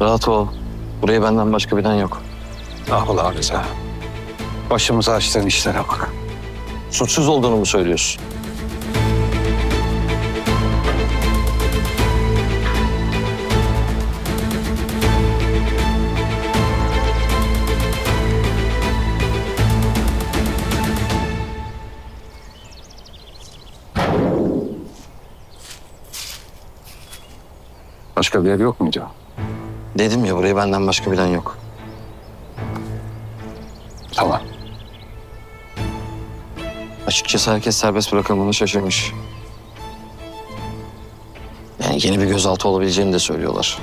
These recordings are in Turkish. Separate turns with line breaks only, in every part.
Rahat ol. Burayı benden başka bilen yok.
Ah ulan Rıza. Başımıza açtığın işlere bak.
Suçsuz olduğunu mu söylüyorsun?
Başka bir yer yok muydu?
Dedim ya burayı benden başka bilen yok.
Tamam.
Açıkçası herkes serbest bırakılmanı şaşırmış. Yani yeni bir gözaltı olabileceğini de söylüyorlar.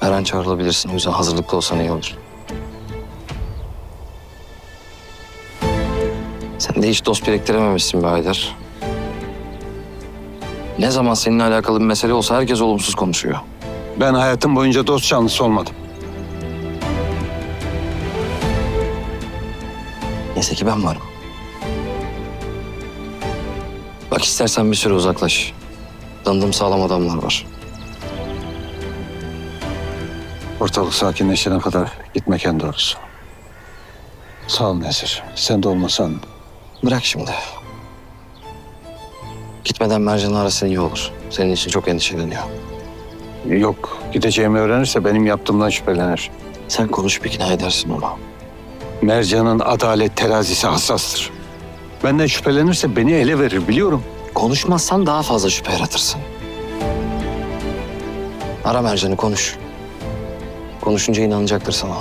Her an çağrılabilirsin. O yüzden hazırlıklı olsan iyi olur. Sen de hiç dost biriktirememişsin be Haydar. Ne zaman seninle alakalı bir mesele olsa herkes olumsuz konuşuyor.
Ben hayatım boyunca dost canlısı olmadım.
Neyse ki ben varım. Bak istersen bir süre uzaklaş. Tanıdığım sağlam adamlar var.
Ortalık sakinleşene kadar gitmek en doğrusu. Sağ ol Nezir. Sen de olmasan
Bırak şimdi. Gitmeden Mercan'ı arasın iyi olur. Senin için çok endişeleniyor.
Yok. Gideceğimi öğrenirse benim yaptığımdan şüphelenir.
Sen konuş bir ikna edersin onu.
Mercan'ın adalet terazisi hassastır. Benden şüphelenirse beni ele verir biliyorum.
Konuşmazsan daha fazla şüphe yaratırsın. Ara Mercan'ı konuş. Konuşunca inanacaktır sana.